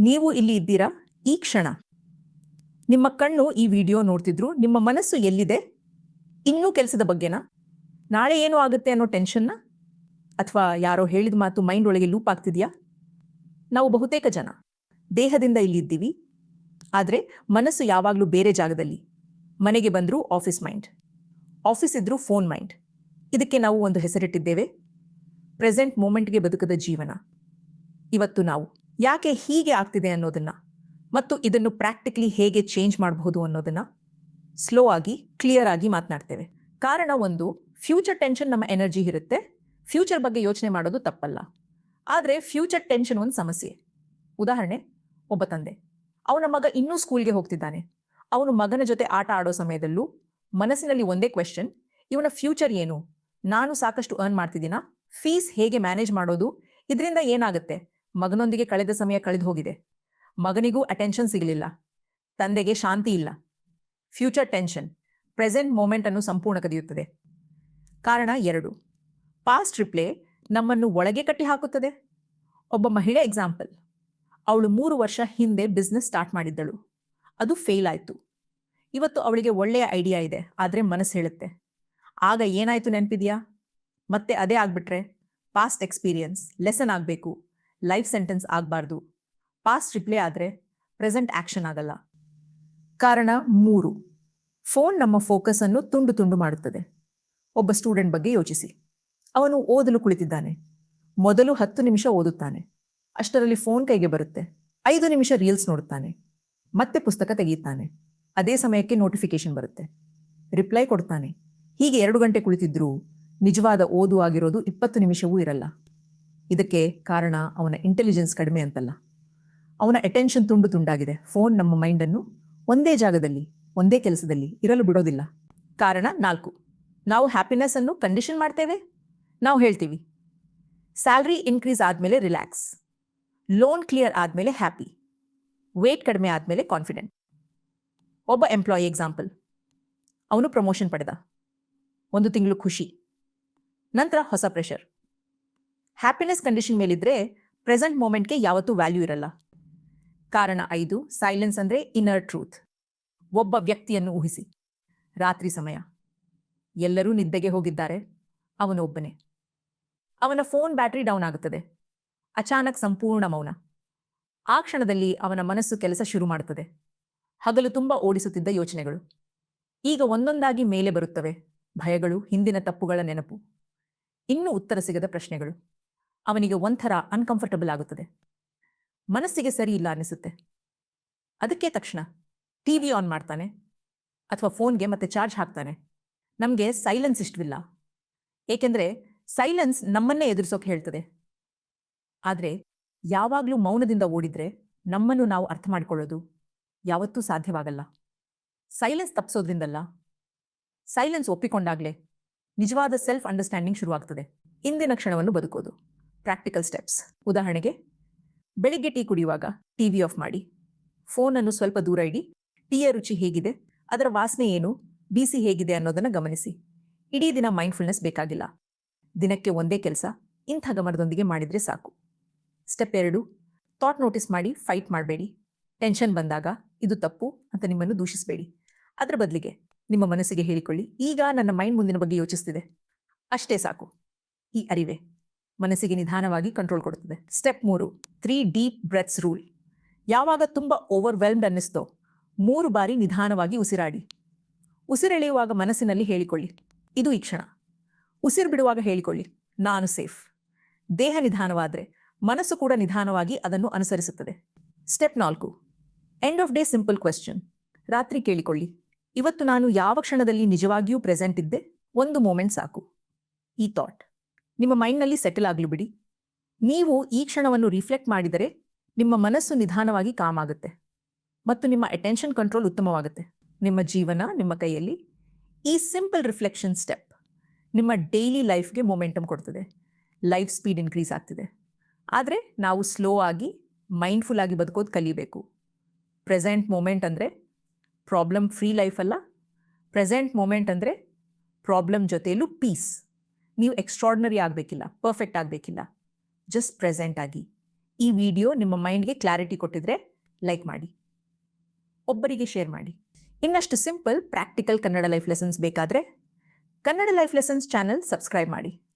ನೀವು ಇಲ್ಲಿ ಇದ್ದೀರಾ? ಈ ಕ್ಷಣ. ನಿಮ್ಮ ಕಣ್ಣು ಈ ವಿಡಿಯೋ ನೋಡ್ತಿದ್ರು. ನಿಮ್ಮ ಮನಸ್ಸು ಎಲ್ಲಿದೆ? ಇನ್ನೂ ಕೆಲಸದ ಬಗ್ಗೆನಾ? ನಾಳೆ ಏನು ಆಗುತ್ತೆ ಅನ್ನೋ ಟೆನ್ಷನ್ನ ಅಥವಾ ಯಾರೋ ಹೇಳಿದ ಮಾತು ಮೈಂಡ್ ಒಳಗೆ ಲೂಪ್ ಆಗ್ತಿದೆಯಾ? ನಾವು ಬಹುತೇಕ ಜನ. ದೇಹದಿಂದ ಇಲ್ಲಿದ್ದೀವಿ ಆದರೆ ಮನಸ್ಸು ಯಾವಾಗಲೂ ಬೇರೆ ಜಾಗದಲ್ಲಿ. ಮನೆಗೆ ಬಂದರೂ ಆಫೀಸ್ ಮೈಂಡ್ ಆಫೀಸ್ ಇದ್ದರೂ ಫೋನ್ ಮೈಂಡ್ ಇದಕ್ಕೆ ನಾವು ಒಂದು ಹೆಸರಿಟ್ಟಿದ್ದೇವೆ. ಪ್ರೆಸೆಂಟ್ ಮೂಮೆಂಟ್ಗೆ ಬದುಕದ ಜೀವನ. ಇವತ್ತು ನಾವು. ಯಾಕೆ ಹೀಗೆ ಆಗ್ತಿದೆ ಅನ್ನೋದನ್ನ ಮತ್ತು ಇದನ್ನು ಪ್ರಾಕ್ಟಿಕಲಿ ಹೇಗೆ ಚೇಂಜ್ ಮಾಡಬಹುದು ಅನ್ನೋದನ್ನ ಸ್ಲೋ ಆಗಿ ಕ್ಲಿಯರ್ ಆಗಿ ಮಾತನಾಡ್ತೇವೆ. ಕಾರಣ ಒಂದು ಫ್ಯೂಚರ್ ಟೆನ್ಷನ್ ನಮ್ಮ ಎನರ್ಜಿ ಇರುತ್ತೆ. ಫ್ಯೂಚರ್ ಬಗ್ಗೆ ಯೋಚನೆ ಮಾಡೋದು ತಪ್ಪಲ್ಲ. ಆದರೆ ಫ್ಯೂಚರ್ ಟೆನ್ಷನ್ ಒಂದು ಸಮಸ್ಯೆ. ಉದಾಹರಣೆ, ಒಬ್ಬ ತಂದೆ. ಅವನ ಮಗ ಇನ್ನೂ ಸ್ಕೂಲ್ಗೆ ಹೋಗ್ತಿದ್ದಾನೆ. ಅವನು ಮಗನ ಜೊತೆ ಆಟ ಆಡೋ ಸಮಯದಲ್ಲೂ ಮನಸ್ಸಿನಲ್ಲಿ ಒಂದೇ ಕ್ವೆಶನ್ ಇವನ ಫ್ಯೂಚರ್ ಏನು? ನಾನು ಸಾಕಷ್ಟು ಅರ್ನ್ ಮಾಡ್ತಿದ್ದೀನಾ? ಫೀಸ್ ಹೇಗೆ ಮ್ಯಾನೇಜ್ ಮಾಡೋದು? ಇದರಿಂದ ಏನಾಗುತ್ತೆ? ಮಗನೊಂದಿಗೆ ಕಳೆದ ಸಮಯ ಕಳೆದು ಹೋಗಿದೆ. ಮಗನಿಗೂ ಅಟೆನ್ಷನ್ ಸಿಗಲಿಲ್ಲ. ತಂದೆಗೆ ಶಾಂತಿ ಇಲ್ಲ. ಫ್ಯೂಚರ್ ಟೆನ್ಷನ್ ಪ್ರೆಸೆಂಟ್ ಮೂಮೆಂಟ್ ಅನ್ನು ಸಂಪೂರ್ಣ ಕದಿಯುತ್ತದೆ. ಕಾರಣ ಎರಡು ಪಾಸ್ಟ್ ರಿಪ್ಲೇ ನಮ್ಮನ್ನು ಒಳಗೆ ಕಟ್ಟಿ ಹಾಕುತ್ತದೆ. ಒಬ್ಬ ಮಹಿಳೆ ಎಕ್ಸಾಂಪಲ್ ಅವಳು ಮೂರು ವರ್ಷ ಹಿಂದೆ ಬಿಸ್ನೆಸ್ ಸ್ಟಾರ್ಟ್ ಮಾಡಿದ್ದಳು. ಅದು ಫೇಲ್ ಆಯಿತು. ಇವತ್ತು ಅವಳಿಗೆ ಒಳ್ಳೆಯ ಐಡಿಯಾ ಇದೆ, ಆದರೆ ಮನಸ್ಸು ಹೇಳುತ್ತೆ. ಆಗ ಏನಾಯಿತು ನೆನಪಿದೆಯಾ? ಮತ್ತೆ ಅದೇ ಆಗ್ಬಿಟ್ರೆ ಪಾಸ್ಟ್ ಎಕ್ಸ್ಪೀರಿಯನ್ಸ್ ಲೆಸನ್ ಆಗಬೇಕು. ಲೈಫ್ ಸೆಂಟೆನ್ಸ್ ಆಗಬಾರ್ದು. ಪಾಸ್ಟ್ ರಿಪ್ಲೇ ಆದರೆ ಪ್ರೆಸೆಂಟ್ ಆಕ್ಷನ್ ಆಗಲ್ಲ. ಕಾರಣ ಮೂರು, ಫೋನ್ ನಮ್ಮ ಫೋಕಸ್ ಅನ್ನು ತುಂಡು ತುಂಡು ಮಾಡುತ್ತದೆ. ಒಬ್ಬ ಸ್ಟೂಡೆಂಟ್ ಬಗ್ಗೆ ಯೋಚಿಸಿ. ಅವನು ಓದಲು ಕುಳಿತಿದ್ದಾನೆ. ಮೊದಲು ಹತ್ತು ನಿಮಿಷ ಓದುತ್ತಾನೆ. ಅಷ್ಟರಲ್ಲಿ ಫೋನ್ ಕೈಗೆ ಬರುತ್ತೆ. ಐದು ನಿಮಿಷ ರೀಲ್ಸ್ ನೋಡುತ್ತಾನೆ ಮತ್ತೆ ಪುಸ್ತಕ ತೆಗೆಯುತ್ತಾನೆ ಅದೇ ಸಮಯಕ್ಕೆ ನೋಟಿಫಿಕೇಶನ್ ಬರುತ್ತೆ. ರಿಪ್ಲೈ ಕೊಡ್ತಾನೆ. ಹೀಗೆ ಎರಡು ಗಂಟೆ ಕುಳಿತಿದ್ರೂ ನಿಜವಾದ ಓದು ಆಗಿರೋದು ಇಪ್ಪತ್ತು ನಿಮಿಷವೂ ಇರಲ್ಲ. ಇದಕ್ಕೆ ಕಾರಣ ಅವನ ಇಂಟೆಲಿಜೆನ್ಸ್ ಕಡಿಮೆ ಅಂತಲ್ಲ. ಅವನ ಅಟೆನ್ಷನ್ ತುಂಡು ತುಂಡಾಗಿದೆ. ಫೋನ್ ನಮ್ಮ ಮೈಂಡನ್ನು ಒಂದೇ ಜಾಗದಲ್ಲಿ, ಒಂದೇ ಕೆಲಸದಲ್ಲಿ ಇರಲು ಬಿಡೋದಿಲ್ಲ. ಕಾರಣ ನಾಲ್ಕು. ನಾವು ಹ್ಯಾಪಿನೆಸ್ ಅನ್ನು ಕಂಡೀಷನ್ ಮಾಡ್ತೇವೆ. ನಾವು ಹೇಳ್ತೀವಿ ಸ್ಯಾಲ್ರಿ ಇನ್ಕ್ರೀಸ್ ಆದಮೇಲೆ ರಿಲ್ಯಾಕ್ಸ್ ಲೋನ್ ಕ್ಲಿಯರ್ ಆದಮೇಲೆ ಹ್ಯಾಪಿ ವೇಟ್ ಕಡಿಮೆ ಆದಮೇಲೆ ಕಾನ್ಫಿಡೆಂಟ್ ಒಬ್ಬ ಎಂಪ್ಲಾಯಿ ಎಕ್ಸಾಂಪಲ್ ಅವನು ಪ್ರಮೋಷನ್ ಪಡೆದ. ಒಂದು ತಿಂಗಳು ಖುಷಿ. ನಂತರ ಹೊಸ ಪ್ರೆಷರ್ ಹ್ಯಾಪಿನೆಸ್ ಕಂಡೀಷನ್ ಮೇಲಿದ್ರೆ ಪ್ರೆಸೆಂಟ್ ಮೂಮೆಂಟ್ಗೆ ಯಾವತ್ತೂ ವ್ಯಾಲ್ಯೂ ಇರಲ್ಲ. ಕಾರಣ ಐದು ಸೈಲೆನ್ಸ್ ಅಂದರೆ ಇನ್ನರ್ ಟ್ರೂತ್ ಒಬ್ಬ ವ್ಯಕ್ತಿಯನ್ನು ಊಹಿಸಿ. ರಾತ್ರಿ ಸಮಯ. ಎಲ್ಲರೂ ನಿದ್ದೆಗೆ ಹೋಗಿದ್ದಾರೆ. ಅವನೊಬ್ಬನೇ. ಅವನ ಫೋನ್ ಬ್ಯಾಟರಿ ಡೌನ್ ಆಗುತ್ತದೆ. ಅಚಾನಕ್ ಸಂಪೂರ್ಣ ಮೌನ. ಆ ಕ್ಷಣದಲ್ಲಿ ಅವನ ಮನಸ್ಸು ಕೆಲಸ ಶುರು ಮಾಡುತ್ತದೆ ಹಗಲು ತುಂಬ ಓಡಿಸುತ್ತಿದ್ದ ಯೋಚನೆಗಳು. ಈಗ ಒಂದೊಂದಾಗಿ ಮೇಲೆ ಬರುತ್ತವೆ. ಭಯಗಳು, ಹಿಂದಿನ ತಪ್ಪುಗಳ ನೆನಪು. ಇನ್ನೂ ಉತ್ತರ ಸಿಗದ ಪ್ರಶ್ನೆಗಳು. ಅವನಿಗೆ ಒಂಥರ ಅನ್ಕಂಫರ್ಟಬಲ್ ಆಗುತ್ತದೆ. ಮನಸ್ಸಿಗೆ ಸರಿ ಇಲ್ಲ ಅನಿಸುತ್ತೆ ಅದಕ್ಕೆ ತಕ್ಷಣ ಟಿ ವಿ ಆನ್ ಮಾಡ್ತಾನೆ. ಅಥವಾ ಫೋನ್ಗೆ ಮತ್ತೆ ಚಾರ್ಜ್ ಹಾಕ್ತಾನೆ. ನಮಗೆ ಸೈಲೆನ್ಸ್ ಇಷ್ಟವಿಲ್ಲ ಏಕೆಂದರೆ ಸೈಲೆನ್ಸ್ ನಮ್ಮನ್ನೇ ಎದುರಿಸೋಕೆ ಹೇಳ್ತದೆ. ಆದರೆ ಯಾವಾಗಲೂ ಮೌನದಿಂದ ಓಡಿದ್ರೆ ನಮ್ಮನ್ನು ನಾವು ಅರ್ಥ ಮಾಡಿಕೊಳ್ಳೋದು ಯಾವತ್ತೂ ಸಾಧ್ಯವಾಗಲ್ಲ. ಸೈಲೆನ್ಸ್ ತಪ್ಪಿಸೋದ್ರಿಂದಲ್ಲ ಸೈಲೆನ್ಸ್ ಒಪ್ಪಿಕೊಂಡಾಗಲೇ ನಿಜವಾದ ಸೆಲ್ಫ್ ಅಂಡರ್ಸ್ಟ್ಯಾಂಡಿಂಗ್ ಶುರುವಾಗ್ತದೆ. ಇಂದಿನ ಕ್ಷಣವನ್ನು ಬದುಕೋದು. ಪ್ರಾಕ್ಟಿಕಲ್ ಸ್ಟೆಪ್ಸ್ ಉದಾಹರಣೆಗೆ, ಬೆಳಿಗ್ಗೆ ಟೀ ಕುಡಿಯುವಾಗ ಟಿ ವಿ ಆಫ್ ಮಾಡಿ ಫೋನನ್ನು ಸ್ವಲ್ಪ ದೂರ ಇಡಿ, ಟೀಯ ರುಚಿ ಹೇಗಿದೆ, ಅದರ ವಾಸನೆ ಏನು ಬಿಸಿ ಹೇಗಿದೆ ಅನ್ನೋದನ್ನು ಗಮನಿಸಿ. ಇಡೀ ದಿನ ಮೈಂಡ್ಫುಲ್ನೆಸ್ ಬೇಕಾಗಿಲ್ಲ. ದಿನಕ್ಕೆ ಒಂದೇ ಕೆಲಸ, ಇಂಥ ಗಮನದೊಂದಿಗೆ ಮಾಡಿದರೆ ಸಾಕು. ಸ್ಟೆಪ್ ಎರಡು ಥಾಟ್ ನೋಟಿಸ್ ಮಾಡಿ ಫೈಟ್ ಮಾಡಬೇಡಿ. ಟೆನ್ಷನ್ ಬಂದಾಗ, ಇದು ತಪ್ಪು ಅಂತ ನಿಮ್ಮನ್ನು ದೂಷಿಸಬೇಡಿ. ಅದರ ಬದಲಿಗೆ, ನಿಮ್ಮ ಮನಸ್ಸಿಗೆ ಹೇಳಿಕೊಳ್ಳಿ, ಈಗ ನನ್ನ ಮೈಂಡ್ ಮುಂದಿನ ಬಗ್ಗೆ ಯೋಚಿಸ್ತಿದೆ. ಅಷ್ಟೇ ಸಾಕು. ಈ ಅರಿವೆ. ಮನಸ್ಸಿಗೆ ನಿಧಾನವಾಗಿ ಕಂಟ್ರೋಲ್ ಕೊಡುತ್ತದೆ. ಸ್ಟೆಪ್ ಮೂರು ತ್ರೀ ಡೀಪ್ ಬ್ರೆತ್ಸ್ ರೂಲ್ ಯಾವಾಗ ತುಂಬ ಓವರ್ವೆಲ್ಮ್ಡ್ ಅನ್ನಿಸ್ತೋ, ಮೂರು ಬಾರಿ ನಿಧಾನವಾಗಿ ಉಸಿರಾಡಿ. ಉಸಿರೆಳೆಯುವಾಗ ಮನಸ್ಸಿನಲ್ಲಿ ಹೇಳಿಕೊಳ್ಳಿ. ಇದು ಈ ಕ್ಷಣ. ಉಸಿರು ಬಿಡುವಾಗ ಹೇಳಿಕೊಳ್ಳಿ, ನಾನು ಸೇಫ್ ದೇಹ ನಿಧಾನವಾದರೆ, ಮನಸ್ಸು ಕೂಡ ನಿಧಾನವಾಗಿ ಅದನ್ನು ಅನುಸರಿಸುತ್ತದೆ. ಸ್ಟೆಪ್ ನಾಲ್ಕು end of day simple question ರಾತ್ರಿ ಕೇಳಿಕೊಳ್ಳಿ. ಇವತ್ತು ನಾನು ಯಾವ ಕ್ಷಣದಲ್ಲಿ ನಿಜವಾಗಿಯೂ ಪ್ರೆಸೆಂಟ್ ಇದ್ದೆ? ಒಂದು ಮೂಮೆಂಟ್ ಸಾಕು. ಈ ಥಾಟ್ ನಿಮ್ಮ ಮೈಂಡ್ನಲ್ಲಿ ಸೆಟಲ್ ಆಗಲು ಬಿಡಿ. ನೀವು ಈ ಕ್ಷಣವನ್ನು ರಿಫ್ಲೆಕ್ಟ್ ಮಾಡಿದರೆ ನಿಮ್ಮ ಮನಸ್ಸು ನಿಧಾನವಾಗಿ ಕಾಮ್ ಆಗುತ್ತೆ. ಮತ್ತು ನಿಮ್ಮ ಅಟೆನ್ಷನ್ ಕಂಟ್ರೋಲ್ ಉತ್ತಮವಾಗುತ್ತೆ. ನಿಮ್ಮ ಜೀವನ, ನಿಮ್ಮ ಕೈಯಲ್ಲಿ ಈ ಸಿಂಪಲ್ ರಿಫ್ಲೆಕ್ಷನ್ ಸ್ಟೆಪ್ ನಿಮ್ಮ ಡೈಲಿ ಲೈಫ್ಗೆ ಮೊಮೆಂಟಮ್ ಕೊಡ್ತದೆ. ಲೈಫ್ ಸ್ಪೀಡ್ ಇನ್ಕ್ರೀಸ್ ಆಗ್ತಿದೆ. ಆದರೆ ನಾವು ಸ್ಲೋ ಆಗಿ, ಮೈಂಡ್ಫುಲ್ ಆಗಿ ಬದುಕೋದು ಕಲಿಬೇಕು. ಪ್ರೆಸೆಂಟ್ ಮೂಮೆಂಟ್ ಅಂದರೆ ಪ್ರಾಬ್ಲಮ್ ಫ್ರೀ ಲೈಫ್ ಅಲ್ಲ. ಪ್ರೆಸೆಂಟ್ ಮೂಮೆಂಟ್ ಅಂದರೆ ಪ್ರಾಬ್ಲಮ್ ಜೊತೆಯಲ್ಲೂ ಪೀಸ್. ನೀವು ಎಕ್ಸ್ಟ್ರಾರ್ಡ್ನರಿ ಆಗಬೇಕಿಲ್ಲ ಪರ್ಫೆಕ್ಟ್ ಆಗಬೇಕಿಲ್ಲ. ಜಸ್ಟ್ ಪ್ರೆಸೆಂಟ್ ಆಗಿ. ಈ ವಿಡಿಯೋ ನಿಮ್ಮ ಮೈಂಡ್ಗೆ ಕ್ಲಾರಿಟಿ ಕೊಟ್ಟಿದ್ರೆ ಲೈಕ್ ಮಾಡಿ. ಒಬ್ಬರಿಗೆ ಶೇರ್ ಮಾಡಿ. ಇನ್ನಷ್ಟು simple practical Kannada life lessons ಬೇಕಾದರೆ Kannada life lessons channel subscribe ಮಾಡಿ.